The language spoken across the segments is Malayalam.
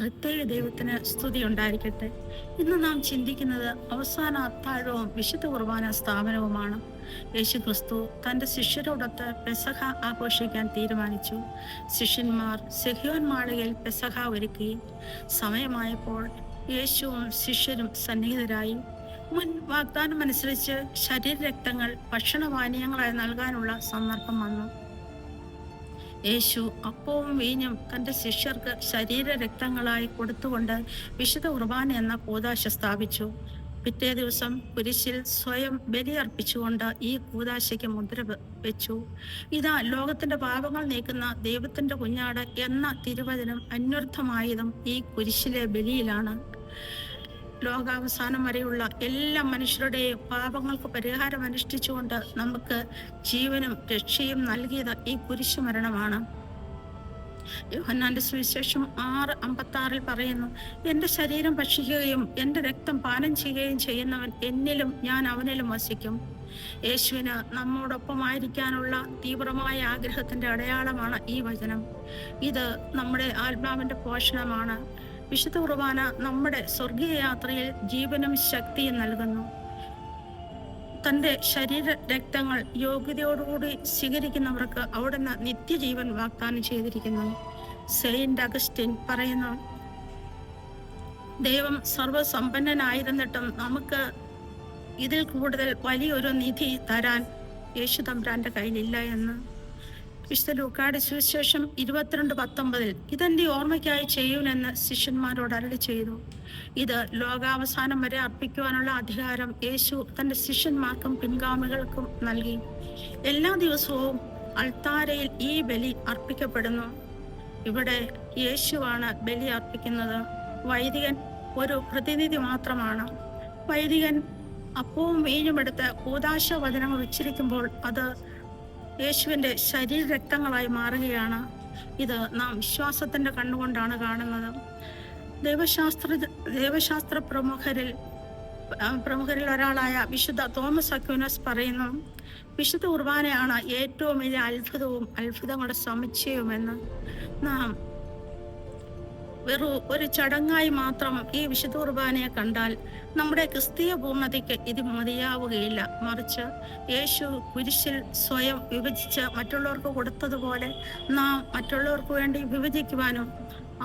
തൃത്തേഴ് ദൈവത്തിന് സ്തുതി ഉണ്ടായിരിക്കട്ടെ. ഇന്ന് നാം ചിന്തിക്കുന്നത് അവസാന അത്താഴവും വിശുദ്ധ കുർബാന സ്ഥാപനവുമാണ്. യേശു ക്രിസ്തു തന്റെ ശിഷ്യരോടൊത്ത് പെസഹ ആഘോഷിക്കാൻ തീരുമാനിച്ചു. ശിഷ്യന്മാർ സെഹിയോൻ മാളികയിൽ പെസഹ ഒരുക്കി. സമയമായപ്പോൾ യേശുവും ശിഷ്യരും സന്നിഹിതരായി. മുൻ വാഗ്ദാനം അനുസരിച്ച് ശരീരരക്തങ്ങൾ ഭക്ഷണപാനീയങ്ങളായി നൽകാനുള്ള സന്ദർഭം വന്നു. യേശു അപ്പവും വീഞ്ഞും തന്റെ ശിഷ്യർക്ക് ശരീര രക്തങ്ങളായി കൊടുത്തുകൊണ്ട് വിശുദ്ധ കുർബാന എന്ന കൂതാശ സ്ഥാപിച്ചു. പിറ്റേ ദിവസം കുരിശിൽ സ്വയം ബലിയർപ്പിച്ചുകൊണ്ട് ഈ കൂതാശയ്ക്ക് മുദ്ര വെച്ചു. ഇതാ ലോകത്തിന്റെ പാപങ്ങൾ നീക്കുന്ന ദൈവത്തിന്റെ കുഞ്ഞാട് എന്ന തിരുവചനം അന്വർത്ഥമായതും ഈ കുരിശിലെ ബലിയിലാണ്. ലോകാവസാനം വരെയുള്ള എല്ലാ മനുഷ്യരുടെയും പാപങ്ങൾക്ക് പരിഹാരം അനുഷ്ഠിച്ചുകൊണ്ട് നമുക്ക് ജീവനും രക്ഷയും നൽകിയത് ഈ കുരിശു മരണമാണ് യോഹന്നാന്റെ സുവിശേഷം ആറ് അമ്പത്തി ആറിൽ പറയുന്നു എന്റെ ശരീരം ഭക്ഷിക്കുകയും എന്റെ രക്തം പാനം ചെയ്യുകയും ചെയ്യുന്നവൻ എന്നിലും ഞാൻ അവനിലും വസിക്കും. യേശുവിന് നമ്മോടൊപ്പമായിരിക്കാനുള്ള തീവ്രമായ ആഗ്രഹത്തിന്റെ അടയാളമാണ് ഈ വചനം. ഇത് നമ്മുടെ ആത്മാവിന്റെ പോഷണമാണ്. വിശുദ്ധ കുർബാന നമ്മുടെ സ്വർഗീയ യാത്രയിൽ ജീവനും ശക്തിയും നൽകുന്നു. തന്റെ ശരീര രക്തങ്ങൾ യോഗ്യതയോടുകൂടി സ്വീകരിക്കുന്നവർക്ക് അവിടുന്ന് നിത്യജീവൻ വാഗ്ദാനം ചെയ്തിരിക്കുന്നു. സെയിന്റ് അഗസ്റ്റിൻ പറയുന്നു ദൈവം സർവസമ്പന്നനായിരുന്നിട്ടും നമുക്ക് ഇതിൽ കൂടുതൽ വലിയൊരു നിധി തരാൻ യേശു തമ്പുരാന്റെ കയ്യിലില്ല എന്ന്. വിശുദ്ധ ലൂക്കാട് സുവിശേഷം ഇരുപത്തിരണ്ട് പത്തൊമ്പതിൽ ഇതെന്റെ ഓർമ്മയ്ക്കായി ചെയ്യൂനെന്ന് ശിഷ്യന്മാരോട് അരളി ചെയ്തു. ഇത് ലോകാവസാനം വരെ അർപ്പിക്കുവാനുള്ള അധികാരം യേശു തന്റെ ശിഷ്യന്മാർക്കും പിൻഗാമികൾക്കും നൽകി. എല്ലാ ദിവസവും അൾത്താരയിൽ ഈ ബലി അർപ്പിക്കപ്പെടുന്നു. ഇവിടെ യേശുവാണ് ബലി അർപ്പിക്കുന്നത്. വൈദികൻ ഒരു പ്രതിനിധി മാത്രമാണ്. വൈദികൻ അപ്പവും വീഞ്ഞുമെടുത്ത് ഊദാശ വചനങ്ങൾ ഉച്ചരിക്കുമ്പോൾ അത് യേശുവിന്റെ ശരീരരക്തങ്ങളായി മാറുകയാണ്. ഇത് നാം വിശ്വാസത്തിന്റെ കണ്ണുകൊണ്ടാണ് കാണുന്നത്. ദൈവശാസ്ത്ര ദൈവശാസ്ത്ര പ്രമുഖരിൽ പ്രമുഖരിൽ ഒരാളായ വിശുദ്ധ തോമസ് അക്യൂനസ് പറയുന്നു വിശുദ്ധ കുർബാനയാണ് ഏറ്റവും വലിയ അത്ഭുതവും അത്ഭുതങ്ങളുടെ സമുച്ചയവുമെന്ന്. നാം വെറു ഒരു ചടങ്ങായി മാത്രം ഈ വിശുദ്ധ കുർബാനയെ കണ്ടാൽ നമ്മുടെ ക്രിസ്തീയ പൂർണതയ്ക്ക് ഇത് മതിയാവുകയില്ല. മറിച്ച് യേശു കുരിശിൽ സ്വയം വിഭജിച്ച് മറ്റുള്ളവർക്ക് കൊടുത്തതുപോലെ നാം മറ്റുള്ളവർക്ക് വേണ്ടി വിഭജിക്കുവാനും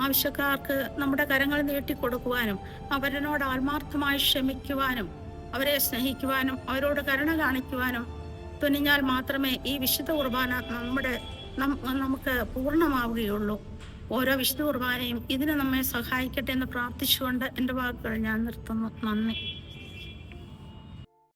ആവശ്യക്കാർക്ക് നമ്മുടെ കരങ്ങൾ നീട്ടിക്കൊടുക്കുവാനും അവരനോട് ആത്മാർത്ഥമായി ക്ഷമിക്കുവാനും അവരെ സ്നേഹിക്കുവാനും അവരോട് കരുണ കാണിക്കുവാനും തുനിഞ്ഞാൽ മാത്രമേ ഈ വിശുദ്ധ കുർബാന നമ്മുടെ നമുക്ക് പൂർണമാവുകയുള്ളൂ. ഓരോ വിശുദ്ധ കുർബാനയും ഇതിന് നമ്മെ സഹായിക്കട്ടെ എന്ന് പ്രാർത്ഥിച്ചുകൊണ്ട് എന്റെ വാക്കുകൾ ഞാൻ നിർത്തുന്നു. നന്ദി.